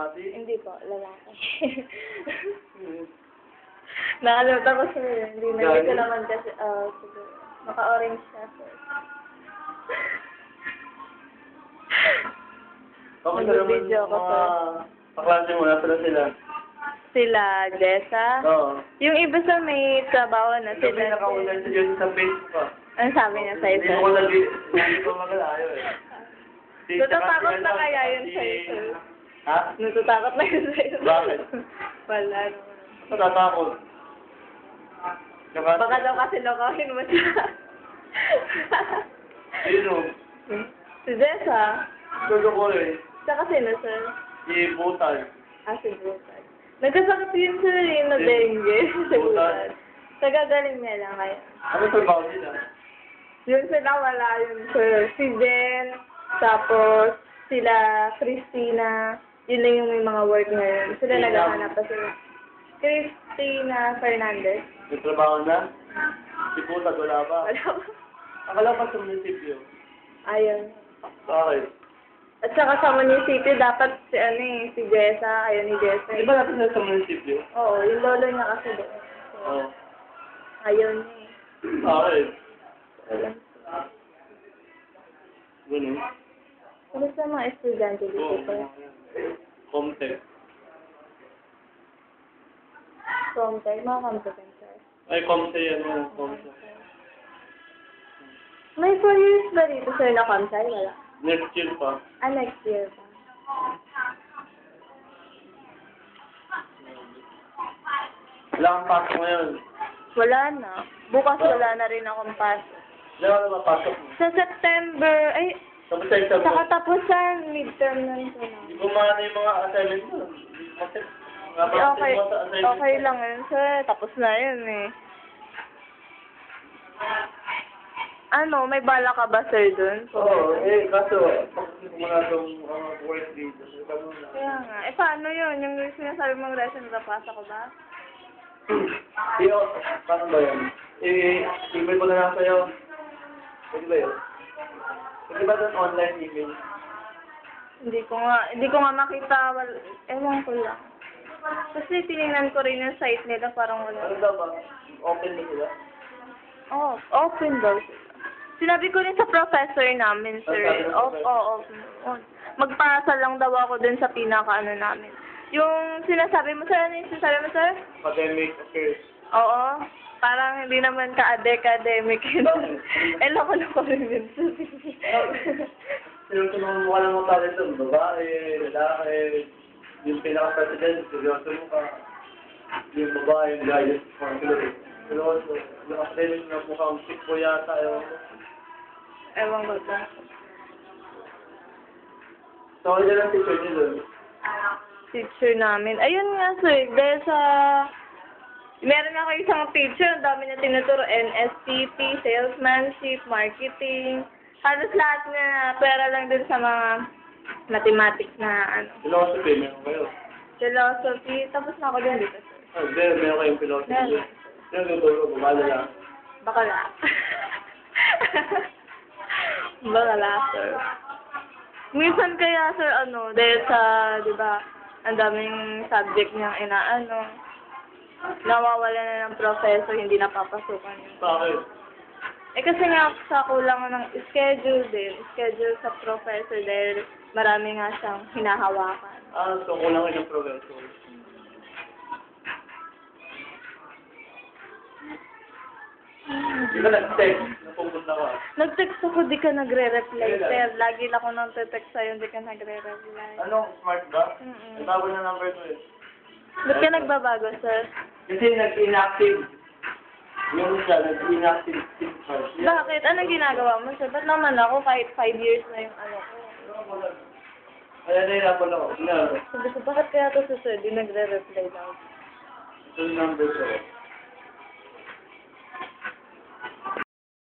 bumati? Hindi po, lalaki. Nakalimutan ko siya yun. Hindi na hindi ko naman kasi, ah, siguro. Naka-orange siya. So. Kamusta naman Nag-video ako, mga kaklase mo? Nasa na sila? Sila, Jessa. Oo. Yung iba sa may trabaho na Ito sila. pinakaulan sa Diyos sa Facebook pa. Ano sabi niya sa Hindi isa? ko nag hindi ko magalayo eh. Si- Natatakot si- na kaya yun si- sa isa. Ha? Natatakot na yun sa isa. Bakit? Wala naman. Natatakot. Tsaka, Baka daw kasi lokohin mo siya. Sino? si Jessa. Gusto ko eh. Tsaka sino, sir? Si Butal. Ah, si Butan. Nagkasakit yun sir eh, na dengue. si Butan. Butan. Tagagaling niya lang kaya. Ano trabaho nila? Yun sila wala yun sir. Si Jen, tapos sila Christina. Yun lang yung may mga work ngayon. Sila Sino? naghahanap pa sila. Christina Fernandez. May trabaho na? Si Butal wala pa. Wala ba? Akala pa sa munisipyo. Ayun. Bakit? At saka sa munisipyo, dapat si ano eh, si Jessa, ayun ni Jessa. Di ba natin na sa munisipyo? Oo, yung lolo niya kasi doon. So, Oo. niya eh. Bakit? Wala. Ganun. Kamusta mga estudyante dito Oo. Po? Comtech. From tayo, mga competent sir. Ay, Comtech yan. ano, Comtech. May four years ba dito sir na comsci? Wala. Next year pa. Ah, next year pa. Wala kang pasok ngayon. Wala na. Bukas wala na rin akong pasok. Wala ka na mapasok. Sa September, ay, Tapos sa exam sa mo. katapusan, midterm nun ko na. Hindi maano yung mga assignment mo. Hindi, Okay, mo sa assignment okay mo. lang yun sir. Tapos na yun eh. Ano, may bala ka ba sir dun? Oo, eh, kaso, pag mo na itong uh, work dito, na. Kaya nga. Eh, paano yun? Yung sinasabi mong resume, napasa ko ba? Iyo, paano ba yun? Eh, email ko na lang sa'yo. Pwede ba yun? Pwede ba doon online email? Hindi ko nga, hindi ko nga makita. Wal, ewan ko lang. Kasi tinignan ko rin yung site nila, parang Ano wala. daw ba? Open na sila? Oh, open daw sila. Sinabi ko rin sa professor namin, sir. Sabi ng Oh, professor? oh, open. Oh. Magpasa lang daw ako dun sa pinaka-ano namin. Yung sinasabi mo, sir, ano yung sinasabi mo, sir? Academic affairs. Oo. Parang hindi naman ka-academic yun. Eh, lako na ko rin yun. Sino tunong mo ka ng mga talent doon? Babae, lalaki, yung pinaka-president, seryoso mo ka. Yung babae, yung guidance counselor. Seryoso. Yung academic na mukhang sick po yata. Ewan ko. Ewan ko ba. So, ano lang teacher niyo doon? Teacher namin. Ayun nga, sir. Dahil sa... Meron ako isang teacher, ang dami niya tinuturo. NSTP, salesmanship, marketing. Halos lahat na pera lang din sa mga mathematics na ano. Philosophy, meron kayo. Philosophy. Tapos na ako din dito. Ah, hindi, meron kayong philosophy. Meron. Sino tuturo? Babae lang. Baka la. Baka la, sir. Minsan kaya, sir, ano, dahil sa, di ba, ang daming subject niyang inaano, nawawala na ng professor, hindi napapasukan. Bakit? Eh kasi nga sa kulang ng schedule din, schedule sa professor dahil marami nga siyang hinahawakan. Ah, so kulang kayo ng professor. Di ba nag-text? Napupunta ka. Nag-text ako, di ka nagre-reply, Kailan? sir. Lagi lang ako nang text sa'yo, di ka nagre-reply. Anong smart ba? Mm-mm. Natawa na number ko eh. Ba't ka nagbabago, sir? Kasi nag-inactive. Yung siya, nag-inactive card. Bakit? Anong ginagawa mo, sir? Ba't naman ako kahit five years na yung ano ko? Kaya nahirapan ako. Nga, Sabi ko, bakit kaya to si sir? Di nagre-reply daw. ito yung number ko.